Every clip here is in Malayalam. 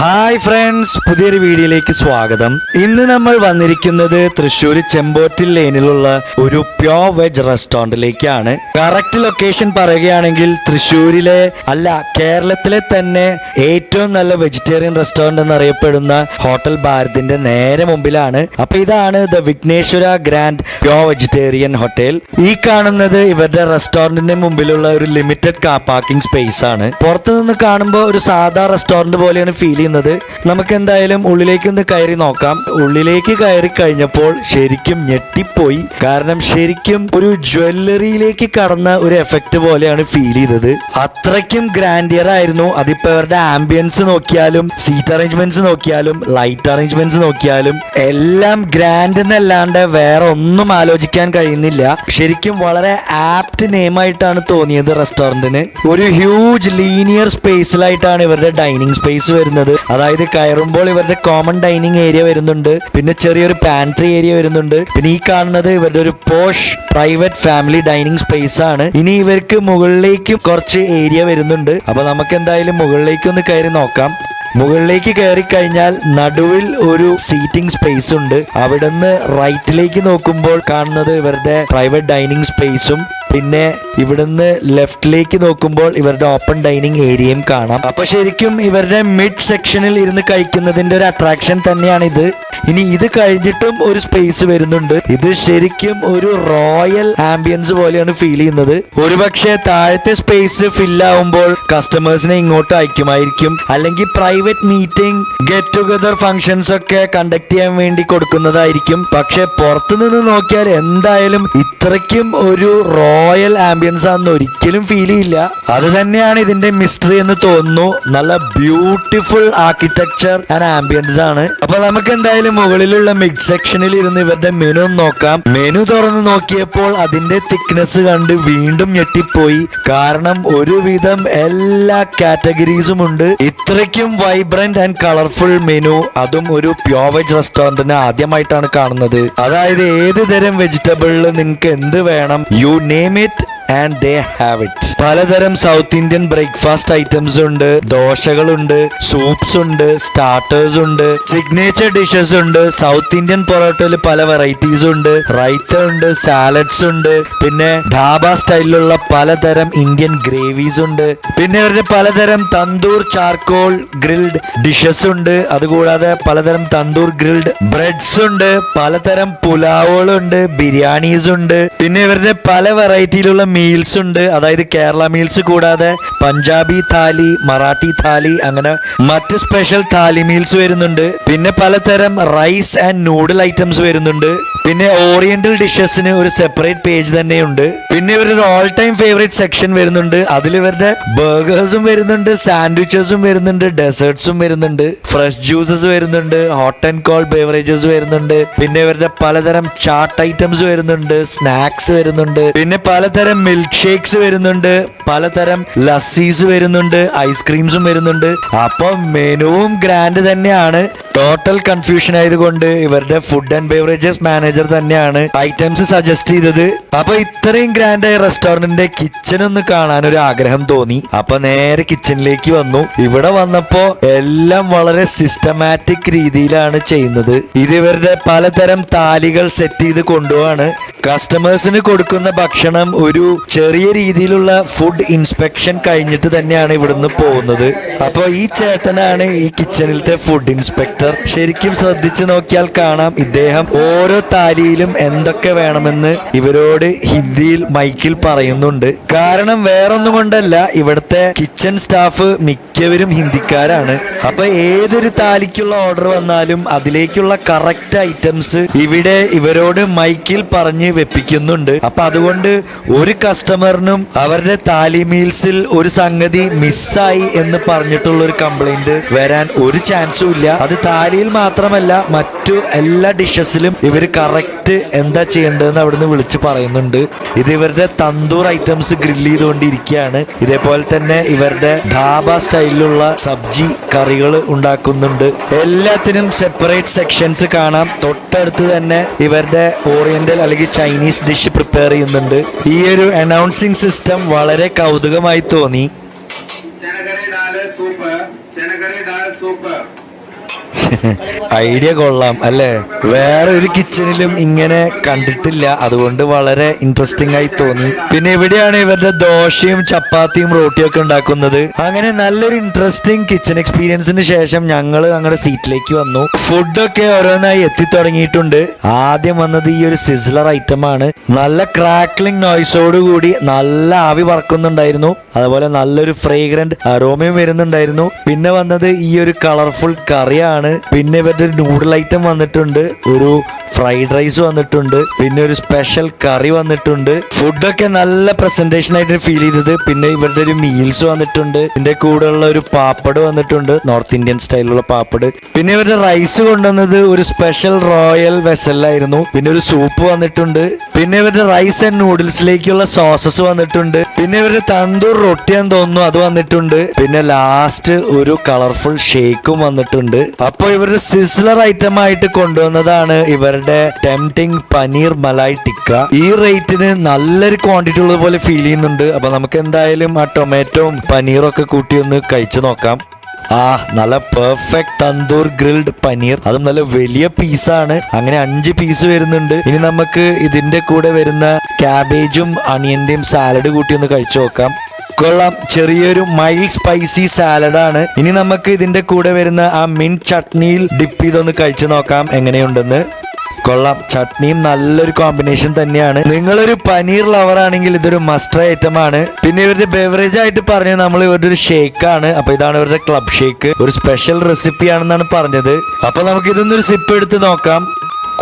ഹായ് ഫ്രണ്ട്സ് പുതിയൊരു വീഡിയോയിലേക്ക് സ്വാഗതം. ഇന്ന് നമ്മൾ വന്നിരിക്കുന്നത് തൃശ്ശൂർ ചെമ്പോറ്റിൽ ലൈനിലുള്ള ഒരു പ്യോർ വെജ് റെസ്റ്റോറന്റിലേക്കാണ് കറക്റ്റ് ലൊക്കേഷൻ പറയുകയാണെങ്കിൽ തൃശ്ശൂരിലെ അല്ല കേരളത്തിലെ തന്നെ ഏറ്റവും നല്ല വെജിറ്റേറിയൻ റെസ്റ്റോറന്റ് എന്നറിയപ്പെടുന്ന ഹോട്ടൽ ഭാരതിന്റെ നേരെ മുമ്പിലാണ്. അപ്പൊ ഇതാണ് the Vighneshwara grand pure vegetarian hotel ഈ കാണുന്നത് ഇവരുടെ റെസ്റ്റോറന്റിന്റെ മുമ്പിലുള്ള ഒരു ലിമിറ്റഡ് കാർ പാർക്കിംഗ് സ്പേസ് ആണ്. പുറത്തുനിന്ന് കാണുമ്പോൾ ഒരു സാധാ റെസ്റ്റോറന്റ് പോലെയാണ് ഫീൽ ചെയ്യുന്നത്. നമുക്ക് എന്തായാലും ഉള്ളിലേക്കൊന്ന് കയറി നോക്കാം. ഉള്ളിലേക്ക് കയറി കഴിഞ്ഞപ്പോൾ ശരിക്കും ഞെട്ടിപ്പോയി. കാരണം ശരിക്കും ഒരു ജ്വല്ലറിയിലേക്ക് കടന്ന ഒരു എഫക്റ്റ് പോലെയാണ് ഫീൽ ചെയ്തത്. അത്രയ്ക്കും ഗ്രാൻഡിയർ ആയിരുന്നു. അതിപ്പോ അവരുടെ ആംബിയൻസ് നോക്കിയാലും സീറ്റ് അറേഞ്ച്മെന്റ്സ് നോക്കിയാലും ലൈറ്റ് അറേഞ്ച്മെന്റ്സ് നോക്കിയാലും എല്ലാം ഗ്രാൻഡ് എന്നല്ലാണ്ട് വേറെ ഒന്നും ആലോചിക്കാൻ കഴിയുന്നില്ല. ശരിക്കും വളരെ ആപ്റ്റ് നെയിം ആയിട്ടാണ് തോന്നിയത് റെസ്റ്റോറന്റിന് ഒരു ഹ്യൂജ് ലീനിയർ സ്പേസിലായിട്ടാണ് ഇവരുടെ ഡൈനിങ് സ്പേസ് വരുന്നത്. അതായത് കയറുമ്പോൾ ഇവരുടെ കോമൺ ഡൈനിങ് ഏരിയ വരുന്നുണ്ട്. പിന്നെ ചെറിയൊരു പാൻട്രി ഏരിയ വരുന്നുണ്ട്. പിന്നെ ഈ കാണുന്നത് ഇവരുടെ ഒരു posh private family dining space ആണ്. ഇനി ഇവർക്ക് മുകളിലേക്ക് കുറച്ച് ഏരിയ വരുന്നുണ്ട്. അപ്പൊ നമുക്ക് എന്തായാലും മുകളിലേക്ക് ഒന്ന് കയറി നോക്കാം. മുകളിലേക്ക് കയറി കഴിഞ്ഞാൽ നടുവിൽ ഒരു സീറ്റിംഗ് സ്പേസ് ഉണ്ട്. അവിടുന്ന് റൈറ്റിലേക്ക് നോക്കുമ്പോൾ കാണുന്നത് ഇവരുടെ പ്രൈവറ്റ് ഡൈനിങ് സ്പേസും പിന്നെ ഇവിടുന്ന് ലെഫ്റ്റിലേക്ക് നോക്കുമ്പോൾ ഇവരുടെ ഓപ്പൺ ഡൈനിങ് ഏരിയയും കാണാം. അപ്പൊ ശരിക്കും ഇവരുടെ മിഡ് സെക്ഷനിൽ ഇരുന്ന് കഴിക്കുന്നതിന്റെ ഒരു അട്രാക്ഷൻ തന്നെയാണ് ഇത് ഇനി ഇത് കഴിഞ്ഞിട്ടും ഒരു സ്പേസ് വരുന്നുണ്ട്. ഇത് ശരിക്കും ഒരു റോയൽ ആംബിയൻസ് പോലെയാണ് ഫീൽ ചെയ്യുന്നത്. ഒരുപക്ഷെ താഴത്തെ സ്പേസ് ഫില്ലാവുമ്പോൾ കസ്റ്റമേഴ്സിനെ ഇങ്ങോട്ട് അയക്കുമായിരിക്കും. അല്ലെങ്കിൽ private meeting get together functions ഒക്കെ കണ്ടക്ട് ചെയ്യാൻ വേണ്ടി കൊടുക്കുന്നതായിരിക്കും. പക്ഷെ പുറത്തുനിന്ന് നോക്കിയാൽ എന്തായാലും ഇത്രയ്ക്കും ഒരു റോയൽ ആംബിയൻസ് ആണെന്ന് ഒരിക്കലും ഫീൽ ചെയ്യില്ല. അത് തന്നെയാണ് ഇതിന്റെ മിസ്റ്ററി എന്ന് തോന്നുന്നു. നല്ല ബ്യൂട്ടിഫുൾ ആർക്കിടെക്ചർ ആൻഡ് ആംബിയൻസ് ആണ്. അപ്പൊ നമുക്ക് എന്തായാലും മുകളിലുള്ള മിഡ് സെക്ഷനിൽ ഇരുന്ന് ഇവരുടെ മെനു നോക്കാം. മെനു തുറന്ന് നോക്കിയപ്പോൾ അതിന്റെ തിക്നെസ് കണ്ട് വീണ്ടും ഞെട്ടിപ്പോയി. കാരണം ഒരുവിധം എല്ലാ കാറ്റഗറീസും ഉണ്ട്. ഇത്രയ്ക്കും വൈബ്രന്റ് ആൻഡ് കളർഫുൾ മെനു അതും ഒരു പ്യോർ വെജ് റെസ്റ്റോറന്റിന് ആദ്യമായിട്ടാണ് കാണുന്നത്. അതായത് ഏത് തരം വെജിറ്റബിളിൽ നിങ്ങൾക്ക് എന്ത് വേണം? You name it and they have it പലതരം സൗത്ത് ഇന്ത്യൻ ബ്രേക്ക്ഫാസ്റ്റ് ഐറ്റംസ് ഉണ്ട്. ദോശകളുണ്ട് സൂപ്സ് ഉണ്ട് സ്റ്റാർട്ടേഴ്സ് ഉണ്ട് സിഗ്നേച്ചർ ഡിഷസ് ഉണ്ട്. സൗത്ത് ഇന്ത്യൻ പൊറോട്ടയിൽ പല വെറൈറ്റീസ് ഉണ്ട്. റൈത്ത ഉണ്ട് സാലഡ്സ് ഉണ്ട്. പിന്നെ ധാബ സ്റ്റൈലിലുള്ള പലതരം ഇന്ത്യൻ ഗ്രേവീസ് ഉണ്ട്. പിന്നെ ഇവരുടെ പലതരം തന്തൂർ ചാർക്കോൾ ഗ്രിൽഡ് ഡിഷസ് ഉണ്ട്. അതുകൂടാതെ പലതരം തന്തൂർ ഗ്രിൽഡ് ബ്രെഡ്സ് ഉണ്ട്. പലതരം പുലാവുകളുണ്ട് ബിരിയാണീസ് ഉണ്ട്. പിന്നെ ഇവരുടെ പല വെറൈറ്റിയിലുള്ള മീൽസ് ഉണ്ട്. അതായത് കേരള മീൽസ് കൂടാതെ പഞ്ചാബി താലി മറാഠി താലി അങ്ങനെ മറ്റ് സ്പെഷ്യൽ താലി മീൽസ് വരുന്നുണ്ട്. പിന്നെ പലതരം റൈസ് ആൻഡ് നൂഡിൽ ഐറ്റംസ് വരുന്നുണ്ട്. പിന്നെ ഓറിയന്റൽ ഡിഷസിന് ഒരു സെപ്പറേറ്റ് പേജ് തന്നെയുണ്ട്. പിന്നെ ഇവരുടെ ഓൾ ടൈം ഫേവറേറ്റ് സെക്ഷൻ വരുന്നുണ്ട്. അതിൽ ഇവരുടെ ബർഗേഴ്സും വരുന്നുണ്ട് സാൻഡ്വിച്ചസും വരുന്നുണ്ട് ഡെസേർട്സും വരുന്നുണ്ട് ഫ്രഷ് ജ്യൂസസ് വരുന്നുണ്ട് ഹോട്ട് ആൻഡ് കോൾഡ് ബേവറേജസ് വരുന്നുണ്ട്. പിന്നെ ഇവരുടെ പലതരം ചാർട്ട് ഐറ്റംസ് വരുന്നുണ്ട് സ്നാക്സ് വരുന്നുണ്ട്. പിന്നെ പലതരം മിൽക്ക് ഷേക്സ് വരുന്നുണ്ട് പലതരം ലസ്സീസ് വരുന്നുണ്ട് ഐസ്ക്രീംസും വരുന്നുണ്ട്. അപ്പം മെനുവും ഗ്രാൻഡ് തന്നെയാണ്. ടോട്ടൽ കൺഫ്യൂഷൻ ആയതുകൊണ്ട് ഇവരുടെ ഫുഡ് ആൻഡ് ബേവറേജസ് മാനേജർ തന്നെയാണ് ഐറ്റംസ് സജസ്റ്റ് ചെയ്തത്. അപ്പൊ ഇത്രയും ഗ്രാൻഡ് ആയ റെസ്റ്റോറന്റിന്റെ കിച്ചൺ ഒന്ന് കാണാൻ ഒരു ആഗ്രഹം തോന്നി. അപ്പൊ നേരെ കിച്ചണിലേക്ക് വന്നു. ഇവിടെ വന്നപ്പോ എല്ലാം വളരെ സിസ്റ്റമാറ്റിക് രീതിയിലാണ് ചെയ്യുന്നത്. ഇത് ഇവരുടെ പലതരം താലികൾ സെറ്റ് ചെയ്ത് കൊണ്ടുപോവാണ്. കസ്റ്റമേഴ്സിന് കൊടുക്കുന്ന ഭക്ഷണം ഒരു ചെറിയ രീതിയിലുള്ള ഫുഡ് ഇൻസ്പെക്ഷൻ കഴിഞ്ഞിട്ട് തന്നെയാണ് ഇവിടുന്ന് പോകുന്നത്. അപ്പോൾ ഈ ചേട്ടനാണ് ഈ കിച്ചണിലത്തെ ഫുഡ് ഇൻസ്പെക്ടർ ശരിക്കും ശ്രദ്ധിച്ചു നോക്കിയാൽ കാണാം ഇദ്ദേഹം ഓരോ താലിയിലും എന്തൊക്കെ വേണമെന്ന് ഇവരോട് ഹിന്ദിയിൽ മൈക്കിൽ പറയുന്നുണ്ട്. കാരണം വേറൊന്നും കൊണ്ടല്ല ഇവിടുത്തെ കിച്ചൺ സ്റ്റാഫ് മിക്കവരും ഹിന്ദിക്കാരാണ്. അപ്പൊ ഏതൊരു താലിക്കുള്ള ഓർഡർ വന്നാലും അതിലേക്കുള്ള കറക്റ്റ് ഐറ്റംസ് ഇവിടെ ഇവരോട് മൈക്കിൽ പറഞ്ഞ് വെപ്പിക്കുന്നുണ്ട്. അപ്പൊ അതുകൊണ്ട് ഒരു കസ്റ്റമറിനും അവരുടെ താലി മീൽസിൽ ഒരു സംഗതി മിസ്സായി എന്ന് പറഞ്ഞിട്ടുള്ള ഒരു കംപ്ലൈന്റ് വരാൻ ഒരു ചാൻസും ഇല്ല. അത് താലിയിൽ മാത്രമല്ല മറ്റു എല്ലാ ഡിഷസിലും ഇവർ കറക്റ്റ് എന്താ ചെയ്യേണ്ടതെന്ന് അവിടുന്ന് വിളിച്ച് പറയുന്നുണ്ട്. ഇത് ഇവരുടെ തന്തൂർ ഐറ്റംസ് ഗ്രില്ല് ചെയ്തുകൊണ്ടിരിക്കുകയാണ്. ഇതേപോലെ തന്നെ ഇവരുടെ ധാബ സ്റ്റൈലിലുള്ള സബ്ജി കറികൾ ഉണ്ടാക്കുന്നുണ്ട്. എല്ലാത്തിനും സെപ്പറേറ്റ് സെക്ഷൻസ് കാണാം. തൊട്ടടുത്ത് തന്നെ ഇവരുടെ ഓറിയന്റൽ അല്ലെങ്കിൽ ചൈനീസ് ഡിഷ് പ്രിപ്പയർ ചെയ്യുന്നുണ്ട്. ഈ ഒരു അനൗൺസിംഗ് സിസ്റ്റം വളരെ കൗതുകമായി തോന്നി. ഐഡിയ കൊള്ളാം അല്ലേ? വേറെ ഒരു കിച്ചണിലും ഇങ്ങനെ കണ്ടിട്ടില്ല. അതുകൊണ്ട് വളരെ ഇൻട്രസ്റ്റിംഗ് ആയി തോന്നി. പിന്നെ ഇവിടെയാണ് ഇവരുടെ ദോശയും ചപ്പാത്തിയും റോട്ടിയും ഒക്കെ ഉണ്ടാക്കുന്നത്. അങ്ങനെ നല്ലൊരു ഇൻട്രസ്റ്റിംഗ് കിച്ചൺ എക്സ്പീരിയൻസിന് ശേഷം ഞങ്ങൾ ഞങ്ങളുടെ സീറ്റിലേക്ക് വന്നു. ഫുഡൊക്കെ ഓരോന്നായി എത്തി തുടങ്ങിയിട്ടുണ്ട് ആദ്യം വന്നത് ഈ ഒരു സിസ്ലർ ഐറ്റം ആണ്. നല്ല ക്രാക്ലിംഗ് നോയ്സോട് കൂടി നല്ല ആവി പറക്കുന്നുണ്ടായിരുന്നു. അതുപോലെ നല്ലൊരു ഫ്രേഗ്രന്റ് അരോമയും വരുന്നുണ്ടായിരുന്നു. പിന്നെ വന്നത് ഈ ഒരു കളർഫുൾ കറിയാണ്. പിന്നെ ഇവരുടെ നൂഡിൽ ഐറ്റം വന്നിട്ടുണ്ട്. ഒരു ഫ്രൈഡ് റൈസ് വന്നിട്ടുണ്ട്. പിന്നെ ഒരു സ്പെഷ്യൽ കറി വന്നിട്ടുണ്ട്. ഫുഡൊക്കെ നല്ല പ്രസന്റേഷൻ ആയിട്ട് ഫീൽ ചെയ്തത്. പിന്നെ ഇവരുടെ ഒരു മീൽസ് വന്നിട്ടുണ്ട്. ഇതിന്റെ കൂടെയുള്ള ഒരു പാപ്പട് വന്നിട്ടുണ്ട്. നോർത്ത് ഇന്ത്യൻ സ്റ്റൈലുള്ള പാപ്പട് പിന്നെ ഇവരുടെ റൈസ് കൊണ്ടുവന്നത് ഒരു സ്പെഷ്യൽ റോയൽ വെസലായിരുന്നു പിന്നെ ഒരു സൂപ്പ് വന്നിട്ടുണ്ട്. പിന്നെ ഇവരുടെ റൈസ് ആൻഡ് നൂഡിൽസിലേക്കുള്ള സോസസ് വന്നിട്ടുണ്ട്. പിന്നെ ഇവരുടെ തന്തൂർ റൊട്ടിയാന്ന് തോന്നുന്നു അത് വന്നിട്ടുണ്ട്. പിന്നെ ലാസ്റ്റ് ഒരു കളർഫുൾ ഷേക്കും വന്നിട്ടുണ്ട്. അപ്പൊ ഇവരുടെ സിസ്ലർ ഐറ്റം ആയിട്ട് കൊണ്ടുവന്നതാണ് ഇവരുടെ ടെംപ്റ്റിംഗ് പനീർ മലായ് ടിക്ക ഈ റേറ്റിന് നല്ലൊരു ക്വാണ്ടിറ്റി ഉള്ളത് പോലെ ഫീൽ ചെയ്യുന്നുണ്ട്. അപ്പൊ നമുക്ക് എന്തായാലും ആ ടൊമാറ്റോയും പനീറും ഒക്കെ കൂട്ടി ഒന്ന് കഴിച്ചു നോക്കാം. ആ നല്ല പെർഫെക്റ്റ് തന്തൂർ ഗ്രിൽഡ് പനീർ അതും നല്ല വലിയ പീസാണ് അങ്ങനെ അഞ്ച് പീസ് വരുന്നുണ്ട്. ഇനി നമുക്ക് ഇതിന്റെ കൂടെ വരുന്ന ക്യാബേജും അണിയന്റെയും സാലഡ് കൂട്ടി ഒന്ന് കഴിച്ചു നോക്കാം. കൊള്ളാം. ചെറിയൊരു മൈൽഡ് സ്പൈസി സാലഡാണ് ഇനി നമുക്ക് ഇതിന്റെ കൂടെ വരുന്ന ആ മിൻ ചട്നിയിൽ ഡിപ്പ് ചെയ്തൊന്ന് കഴിച്ചു നോക്കാം എങ്ങനെയുണ്ടെന്ന്. കൊള്ളാം. ചട്നിയും നല്ലൊരു കോമ്പിനേഷൻ തന്നെയാണ്. നിങ്ങളൊരു പനീർ ലവർ ആണെങ്കിൽ ഇതൊരു മസ്റ്റർ ഐറ്റം ആണ്. പിന്നെ ഇവരുടെ ബെവറേജ് ആയിട്ട് പറഞ്ഞ നമ്മൾ ഇവരുടെ ഒരു ഷേക്ക് ആണ്. അപ്പൊ ഇതാണ് ഇവരുടെ ക്ലബ് ഷേക്ക് ഒരു സ്പെഷ്യൽ റെസിപ്പി ആണെന്നാണ് പറഞ്ഞത്. അപ്പൊ നമുക്ക് ഇതൊന്നൊരു സിപ്പ് എടുത്ത് നോക്കാം.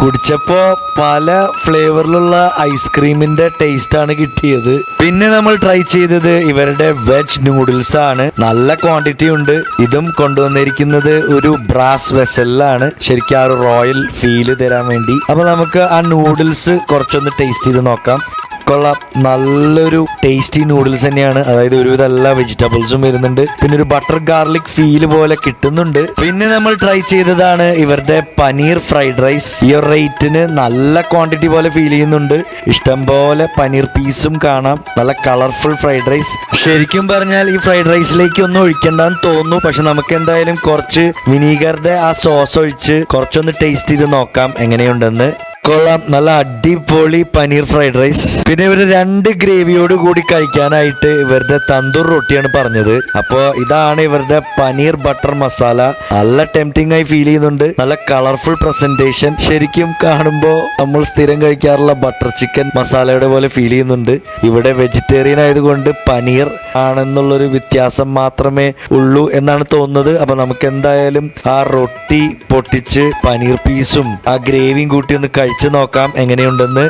കുടിച്ചപ്പോ പല ഫ്ലേവറിലുള്ള ഐസ്ക്രീമിന്റെ ടേസ്റ്റ് ആണ് കിട്ടിയത്. പിന്നെ നമ്മൾ ട്രൈ ചെയ്തത് ഇവരുടെ വെജ് നൂഡിൽസ് ആണ്. നല്ല ക്വാണ്ടിറ്റി ഉണ്ട്. ഇതും കൊണ്ടുവന്നിരിക്കുന്നത് ഒരു ബ്രാസ് വെസലിലാണ് ശരിക്കും ആ ഒരു റോയൽ ഫീൽ തരാൻ വേണ്ടി. അപ്പൊ നമുക്ക് ആ നൂഡിൽസ് കുറച്ചൊന്ന് ടേസ്റ്റ് ചെയ്ത് നോക്കാം. കൊള്ളാം. നല്ലൊരു ടേസ്റ്റി നൂഡിൽസ് തന്നെയാണ്. അതായത് ഒരുവിധ എല്ലാ വെജിറ്റബിൾസും വരുന്നുണ്ട്. പിന്നെ ഒരു ബട്ടർ ഗാർലിക് ഫീൽ പോലെ കിട്ടുന്നുണ്ട്. പിന്നെ നമ്മൾ ട്രൈ ചെയ്തതാണ് ഇവരുടെ പനീർ ഫ്രൈഡ് റൈസ് ഈ ഒരു റേറ്റിന് നല്ല ക്വാണ്ടിറ്റി പോലെ ഫീൽ ചെയ്യുന്നുണ്ട്. ഇഷ്ടം പോലെ പനീർ പീസും കാണാം. നല്ല കളർഫുൾ ഫ്രൈഡ് റൈസ് ശരിക്കും പറഞ്ഞാൽ ഈ ഫ്രൈഡ് റൈസിലേക്ക് ഒന്നും ഒഴിക്കണ്ടെന്ന് തോന്നുന്നു. പക്ഷെ നമുക്ക് എന്തായാലും കുറച്ച് വിനീഗറിന്റെ ആ സോസ് ഒഴിച്ച് കുറച്ചൊന്ന് ടേസ്റ്റ് ചെയ്ത് നോക്കാം എങ്ങനെയുണ്ടെന്ന്. കൊള്ളാം. നല്ല അടിപൊളി പനീർ ഫ്രൈഡ് റൈസ്. പിന്നെ ഇവർ രണ്ട് ഗ്രേവിയോട് കൂടി കഴിക്കാനായിട്ട് ഇവരുടെ തന്തൂർ റൊട്ടിയാണ് പറഞ്ഞത്. അപ്പോ ഇതാണ് ഇവരുടെ പനീർ ബട്ടർ മസാല. നല്ല ടെംപ്റ്റിംഗ് ആയി ഫീൽ ചെയ്യുന്നുണ്ട്. നല്ല കളർഫുൾ പ്രസന്റേഷൻ ശരിക്കും കാണുമ്പോൾ നമ്മൾ സ്ഥിരം കഴിക്കാറുള്ള ബട്ടർ ചിക്കൻ മസാലയുടെ പോലെ ഫീൽ ചെയ്യുന്നുണ്ട്. ഇവിടെ വെജിറ്റേറിയൻ ആയതുകൊണ്ട് പനീർ ആണെന്നുള്ളൊരു വ്യത്യാസം മാത്രമേ ഉള്ളൂ എന്നാണ് തോന്നുന്നത്. അപ്പൊ നമുക്ക് എന്തായാലും ആ റൊട്ടി പൊട്ടിച്ച് പനീർ പീസും ആ ഗ്രേവിയും കൂട്ടി ഒന്ന് കഴിച്ചു നോക്കാം എങ്ങനെയുണ്ടെന്ന്.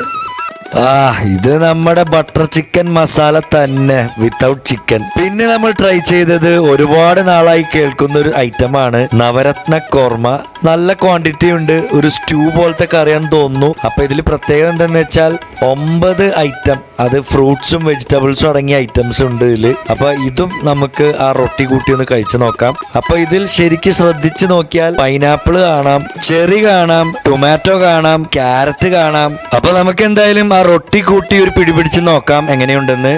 ആ ഇത് നമ്മുടെ ബട്ടർ ചിക്കൻ മസാല തന്നെ വിത്തൗട്ട് ചിക്കൻ പിന്നെ നമ്മൾ ട്രൈ ചെയ്തത് ഒരുപാട് നാളായി കേൾക്കുന്ന ഒരു ഐറ്റമാണ് നവരത്ന കോർമ നല്ല ക്വാണ്ടിറ്റി ഉണ്ട്. ഒരു സ്റ്റൂ പോലത്തെ കറിയാന്ന് തോന്നുന്നു. അപ്പൊ ഇതിൽ പ്രത്യേകത എന്തെന്ന് വെച്ചാൽ ഒമ്പത് ഐറ്റം അത് ഫ്രൂട്ട്സും വെജിറ്റബിൾസും അടങ്ങിയ ഐറ്റംസ് ഉണ്ട് ഇതിൽ. അപ്പൊ ഇതും നമുക്ക് ആ റൊട്ടി കൂട്ടി ഒന്ന് കഴിച്ചു നോക്കാം. അപ്പൊ ഇതിൽ ശരിക്കും ശ്രദ്ധിച്ചു നോക്കിയാൽ പൈനാപ്പിൾ കാണാം ചെറി കാണാം ടൊമാറ്റോ കാണാം ക്യാരറ്റ് കാണാം. അപ്പൊ നമുക്ക് എന്തായാലും ആ റൊട്ടി കൂട്ടി ഒരു പിടിപിടിച്ച് നോക്കാം എങ്ങനെയുണ്ടെന്ന്.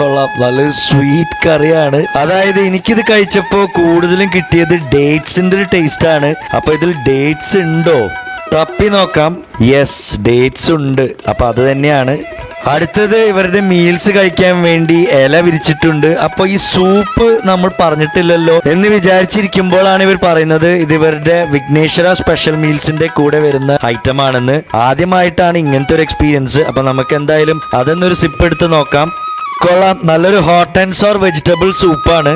കൊള്ളാം. നല്ല സ്വീറ്റ് കറിയാണ്. അതായത് എനിക്കിത് കഴിച്ചപ്പോ കൂടുതലും കിട്ടിയത് ഡേറ്റ്സിന്റെ ഒരു ടേസ്റ്റ് ആണ്. അപ്പൊ ഇതിൽ ഡേറ്റ്സ് ഉണ്ടോ? തപ്പി നോക്കാം. യെസ് ഡേറ്റ്സ് ഉണ്ട്. അപ്പൊ അത് തന്നെയാണ്. അടുത്തത് ഇവരുടെ മീൽസ് കഴിക്കാൻ വേണ്ടി ഇല വിരിച്ചിട്ടുണ്ട്. അപ്പൊ ഈ സൂപ്പ് നമ്മൾ പറഞ്ഞിട്ടില്ലല്ലോ എന്ന് വിചാരിച്ചിരിക്കുമ്പോഴാണ് ഇവർ പറയുന്നത് ഇത് ഇവരുടെ വിഘ്നേശ്വര സ്പെഷ്യൽ മീൽസിന്റെ കൂടെ വരുന്ന ഐറ്റം ആണെന്ന്. ആദ്യമായിട്ടാണ് ഇങ്ങനത്തെ ഒരു എക്സ്പീരിയൻസ് അപ്പൊ നമുക്ക് എന്തായാലും അതൊന്നൊരു സിപ്പ് എടുത്ത് നോക്കാം. കൊള്ളാം. നല്ലൊരു ഹോട്ട് ആൻഡ് സോർ വെജിറ്റബിൾ സൂപ്പാണ്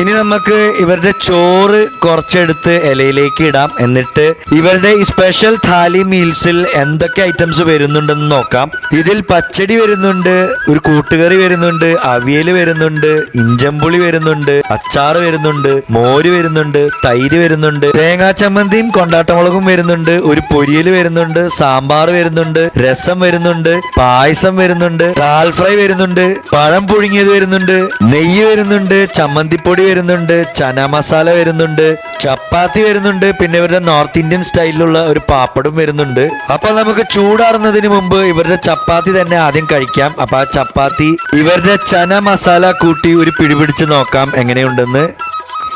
ഇനി നമുക്ക് ഇവരുടെ ചോറ് കുറച്ചെടുത്ത് ഇലയിലേക്ക് ഇടാം. എന്നിട്ട് ഇവരുടെ ഈ സ്പെഷ്യൽ താലി മീൽസിൽ എന്തൊക്കെ ഐറ്റംസ് വരുന്നുണ്ടെന്ന് നോക്കാം. ഇതിൽ പച്ചടി വരുന്നുണ്ട് ഒരു കൂട്ടുകറി വരുന്നുണ്ട് അവിയൽ വരുന്നുണ്ട് ഇഞ്ചമ്പുളി വരുന്നുണ്ട് അച്ചാർ വരുന്നുണ്ട് മോര് വരുന്നുണ്ട് തൈര് വരുന്നുണ്ട് തേങ്ങാ ചമ്മന്തിയും കൊണ്ടാട്ടമുളകും വരുന്നുണ്ട് ഒരു പൊരിയൽ വരുന്നുണ്ട് സാമ്പാർ വരുന്നുണ്ട് രസം വരുന്നുണ്ട് പായസം വരുന്നുണ്ട് ദാൽ ഫ്രൈ വരുന്നുണ്ട് പഴം പുഴുങ്ങിയത് വരുന്നുണ്ട് നെയ്യ് വരുന്നുണ്ട് ചമ്മന്തിപ്പൊടി വരുന്നുണ്ട് ചന മസാല വരുന്നുണ്ട് ചപ്പാത്തി വരുന്നുണ്ട് പിന്നെ ഇവരുടെ നോർത്ത് ഇന്ത്യൻ സ്റ്റൈലിലുള്ള ഒരു പാപ്പടും വരുന്നുണ്ട്. അപ്പൊ നമുക്ക് ചൂടാറുന്നതിന് മുമ്പ് ഇവരുടെ ചപ്പാത്തി തന്നെ ആദ്യം കഴിക്കാം. അപ്പൊ ആ ചപ്പാത്തി ഇവരുടെ ചന മസാല കൂട്ടി ഒരു പിടിപിടിച്ച് നോക്കാം എങ്ങനെയുണ്ടെന്ന്.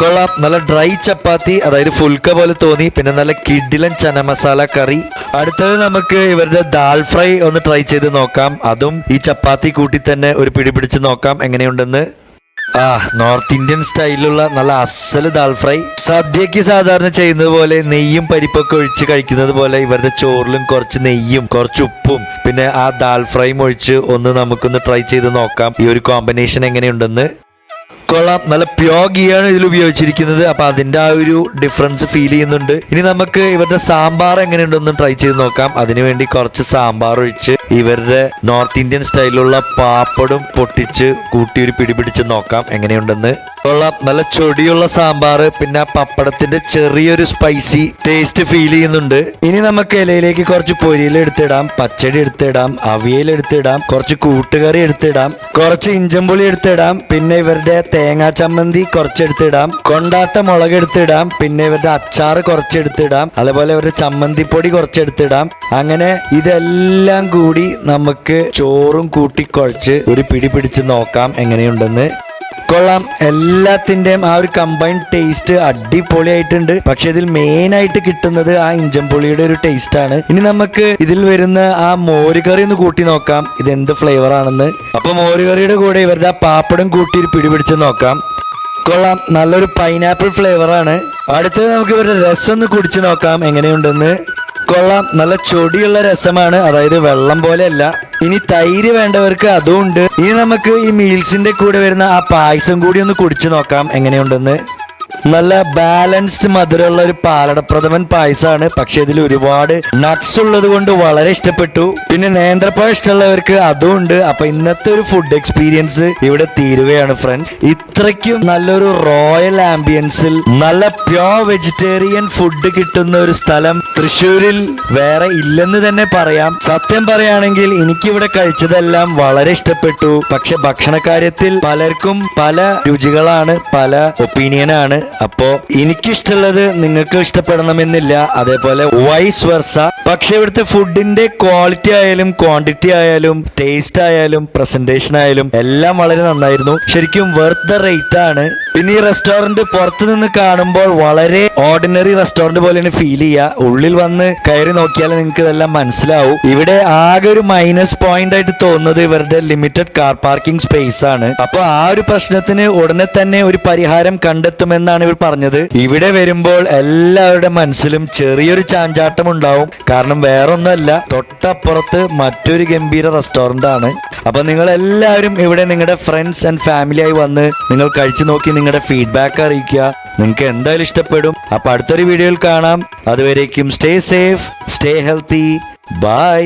കൊള്ളാം. നല്ല ഡ്രൈ ചപ്പാത്തി അതായത് ഫുൽക്ക പോലെ തോന്നി പിന്നെ നല്ല കിഡിലൻ ചന മസാല കറി. അടുത്തത് നമുക്ക് ഇവരുടെ ദാൽ ഫ്രൈ ഒന്ന് ട്രൈ ചെയ്ത് നോക്കാം. അതും ഈ ചപ്പാത്തി കൂട്ടി തന്നെ ഒരു പിടി പിടിച്ച് നോക്കാം എങ്ങനെയുണ്ടെന്ന്. ആ നോർത്ത് ഇന്ത്യൻ സ്റ്റൈലിലുള്ള നല്ല അസൽ ദാൽ ഫ്രൈ സദ്യക്ക് സാധാരണ ചെയ്യുന്നത് പോലെ നെയ്യും പരിപ്പൊക്കെ ഒഴിച്ച് കഴിക്കുന്നത് പോലെ ഇവരുടെ ചോറിലും കുറച്ച് നെയ്യും കുറച്ച് ഉപ്പും പിന്നെ ആ ദാൽ ഫ്രൈയും ഒഴിച്ച് ഒന്ന് നമുക്കൊന്ന് ട്രൈ ചെയ്ത് നോക്കാം. ഈ ഒരു കോമ്പിനേഷൻ എങ്ങനെയുണ്ടെന്ന്. കൊള്ളാം. നല്ല പ്യോ ഗീയാണ് ഇതിൽ ഉപയോഗിച്ചിരിക്കുന്നത്. അപ്പൊ അതിന്റെ ആ ഒരു ഡിഫറൻസ് ഫീൽ ചെയ്യുന്നുണ്ട്. ഇനി നമുക്ക് ഇവരുടെ സാമ്പാർ എങ്ങനെയുണ്ടെന്ന് ട്രൈ ചെയ്ത് നോക്കാം. അതിനുവേണ്ടി കുറച്ച് സാമ്പാർ ഒഴിച്ച് ഇവരുടെ നോർത്ത് ഇന്ത്യൻ സ്റ്റൈലിലുള്ള പാപ്പടും പൊട്ടിച്ച് കൂട്ടി ഒരു പിടിപിടിച്ച് നോക്കാം. എങ്ങനെയുണ്ടെന്ന്? കൊള്ളാം നല്ല ചൊടിയുള്ള സാമ്പാർ പിന്നെ പപ്പടത്തിന്റെ ചെറിയൊരു സ്പൈസി ടേസ്റ്റ് ഫീൽ ചെയ്യുന്നുണ്ട്. ഇനി നമുക്ക് ഇലയിലേക്ക് കുറച്ച് പൊരിയിൽ എടുത്തിടാം പച്ചടി എടുത്തിടാം അവിയൽ എടുത്തിടാം കുറച്ച് കൂട്ടുകറി എടുത്തിടാം കുറച്ച് ഇഞ്ചമ്പുളി എടുത്തിടാം പിന്നെ ഇവരുടെ തേങ്ങാ ചമ്മന്തി കുറച്ചെടുത്തിടാം കൊണ്ടാട്ട മുളക് എടുത്തിടാം പിന്നെ ഇവരുടെ അച്ചാർ കുറച്ചെടുത്തിടാം അതുപോലെ ഇവരുടെ ചമ്മന്തിപ്പൊടി കുറച്ചെടുത്തിടാം അങ്ങനെ ഇതെല്ലാം കൂടി നമുക്ക് ചോറും കൂട്ടി കുഴച്ച് ഒരു പിടി പിടിച്ച് നോക്കാം എങ്ങനെയുണ്ടെന്ന്. കൊള്ളാം. എല്ലാത്തിന്റെയും ആ ഒരു കമ്പൈൻഡ് ടേസ്റ്റ് അടിപൊളിയായിട്ടുണ്ട്. പക്ഷെ ഇതിൽ മെയിൻ ആയിട്ട് കിട്ടുന്നത് ആ ഇഞ്ചംപുളിയുടെ ഒരു ടേസ്റ്റ് ആണ്. ഇനി നമുക്ക് ഇതിൽ വരുന്ന ആ മോരുകറി ഒന്ന് കൂട്ടി നോക്കാം. ഇത് എന്ത് ഫ്ലേവർ ആണെന്ന്. അപ്പൊ മോരുകറിയുടെ കൂടെ ഇവരുടെ ആ പാപ്പടും കൂട്ടി ഒരു പിടിപിടിച്ച് നോക്കാം. കൊള്ളാം. നല്ലൊരു പൈനാപ്പിൾ ഫ്ലേവർ ആണ്. അടുത്തത് നമുക്ക് ഇവരുടെ രസം ഒന്ന് കുടിച്ചു നോക്കാം എങ്ങനെയുണ്ടെന്ന്. കൊള്ളാം. നല്ല ചൊടിയുള്ള രസമാണ്. അതായത് വെള്ളം പോലെയല്ല. ഇനി തൈര് വേണ്ടവർക്ക് അതും ഉണ്ട്. ഇനി നമുക്ക് ഈ മീൽസിന്റെ കൂടെ വരുന്ന ആ പായസം കൂടി ഒന്ന് കുടിച്ചു നോക്കാം. എങ്ങനെയുണ്ടെന്ന്? നല്ല ബാലൻസ്ഡ് മധുരമുള്ള ഒരു പാലടപ്രഥമൻ പായസമാണ് പക്ഷെ ഇതിൽ ഒരുപാട് നട്ട്സ് ഉള്ളത് കൊണ്ട് വളരെ ഇഷ്ടപ്പെട്ടു. പിന്നെ നേന്ത്രപ്പഴം ഇഷ്ടമുള്ളവർക്ക് അതും ഉണ്ട്. അപ്പൊ ഇന്നത്തെ ഒരു ഫുഡ് എക്സ്പീരിയൻസ് ഇവിടെ തീരുകയാണ് ഫ്രണ്ട്സ് ഇത്രയ്ക്കും നല്ലൊരു റോയൽ ആംബിയൻസിൽ നല്ല പ്യോർ വെജിറ്റേറിയൻ ഫുഡ് കിട്ടുന്ന ഒരു സ്ഥലം തൃശ്ശൂരിൽ വേറെ ഇല്ലെന്ന് തന്നെ പറയാം. സത്യം പറയുകയാണെങ്കിൽ എനിക്കിവിടെ കഴിച്ചതെല്ലാം വളരെ ഇഷ്ടപ്പെട്ടു. പക്ഷെ ഭക്ഷണ കാര്യത്തിൽ പലർക്കും പല രുചികളാണ് പല ഒപ്പീനിയനാണ് അപ്പോ എനിക്കിഷ്ടമുള്ളത് നിങ്ങൾക്ക് ഇഷ്ടപ്പെടണമെന്നില്ല. അതേപോലെ വൈസ് വർസ പക്ഷെ ഇവിടുത്തെ ഫുഡിന്റെ ക്വാളിറ്റി ആയാലും ക്വാണ്ടിറ്റി ആയാലും ടേസ്റ്റ് ആയാലും പ്രസന്റേഷൻ ആയാലും എല്ലാം വളരെ നന്നായിരുന്നു. ശരിക്കും വെർത്ത് ദ റേറ്റ് ആണ്. പിന്നെ ഈ റെസ്റ്റോറന്റ് പുറത്തു നിന്ന് കാണുമ്പോൾ വളരെ ഓർഡിനറി റെസ്റ്റോറന്റ് പോലെയാണ് ഫീൽ ചെയ്യുക. ഉള്ളിൽ വന്ന് കയറി നോക്കിയാൽ നിങ്ങൾക്ക് ഇതെല്ലാം മനസ്സിലാവും. ഇവിടെ ആകെ ഒരു മൈനസ് പോയിന്റ് ആയിട്ട് തോന്നുന്നത് ഇവരുടെ ലിമിറ്റഡ് കാർ പാർക്കിംഗ് സ്പേസ് ആണ്. അപ്പൊ ആ ഒരു പ്രശ്നത്തിന് ഉടനെ തന്നെ ഒരു പരിഹാരം കണ്ടെത്തുമെന്നാണ് ഇവർ പറഞ്ഞത്. ഇവിടെ വരുമ്പോൾ എല്ലാവരുടെ മനസ്സിലും ചെറിയൊരു ചാഞ്ചാട്ടം ഉണ്ടാവും. കാരണം വേറൊന്നുമല്ല തൊട്ടപ്പുറത്ത് മറ്റൊരു ഗംഭീര റെസ്റ്റോറന്റ് ആണ്. അപ്പൊ നിങ്ങൾ എല്ലാവരും ഇവിടെ നിങ്ങളുടെ ഫ്രണ്ട്സ് ആൻഡ് ഫാമിലി ആയി വന്ന് നിങ്ങൾ കഴിച്ചു നോക്കി നിങ്ങളുടെ ഫീഡ്ബാക്ക് അറിയിക്കുക. നിങ്ങൾക്ക് എന്തായാലും ഇഷ്ടപ്പെടും. അപ്പൊ അടുത്തൊരു വീഡിയോയിൽ കാണാം. അതുവരേക്കും stay safe stay healthy bye